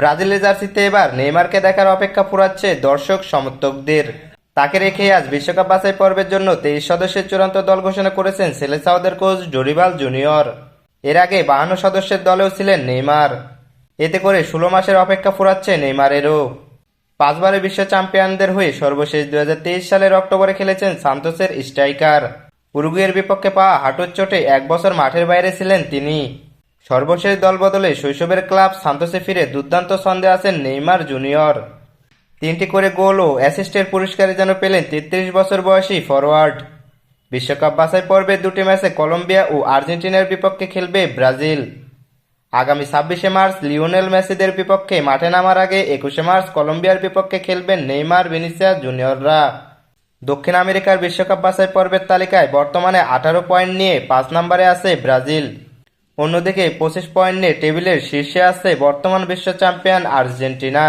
ব্রাজিলের জার্সিতে এবার নেইমারকে দেখার অপেক্ষা পুরাচ্ছে দর্শক সমর্থকদের। তাকে রেখে আজ বিশ্বকাপ বাছাই পর্বের জন্য তেইশ সদস্যের চূড়ান্ত দল ঘোষণা করেছেন সেলেসাওদের কোচ ডোরিবাল জুনিয়র। এর আগে বাহান্ন সদস্যের দলেও ছিলেন নেইমার। এতে করে ষোলো মাসের অপেক্ষা ফুরাচ্ছে নেইমারেরও। পাঁচবারের বিশ্ব চ্যাম্পিয়নদের হয়ে সর্বশেষ দু হাজার তেইশ সালের অক্টোবরে খেলেছেন সান্তোসের স্ট্রাইকার। উরুগুয়ের বিপক্ষে পাওয়া হাঁটুর চোটে এক বছর মাঠের বাইরে ছিলেন তিনি। সর্বশেষ দলবদলে শৈশবের ক্লাব সান্তোসে ফিরে দুর্দান্ত ছন্দে আছেন নেইমার জুনিয়র। তিনটি করে গোল ও অ্যাসিস্টের পুরস্কারে যেন পেলেন তেত্রিশ বছর বয়সী ফরওয়ার্ড বিশ্বকাপ বাছাই পর্বে দুটি ম্যাচে কলম্বিয়া ও আর্জেন্টিনার বিপক্ষে খেলবে ব্রাজিল। আগামী ছাব্বিশে মার্চ লিওনেল মেসিদের বিপক্ষে মাঠে নামার আগে একুশে মার্চ কলম্বিয়ার বিপক্ষে খেলবেন নেইমার ভিনিসিয়াস জুনিয়ররা। দক্ষিণ আমেরিকার বিশ্বকাপ বাছাই পর্বের তালিকায় বর্তমানে আঠারো পয়েন্ট নিয়ে পাঁচ নম্বরে আছে ব্রাজিল। অন্যদিকে পঁচিশ পয়েন্ট নিয়ে টেবিলের শীর্ষে আছে বর্তমান বিশ্ব চ্যাম্পিয়ন আর্জেন্টিনা।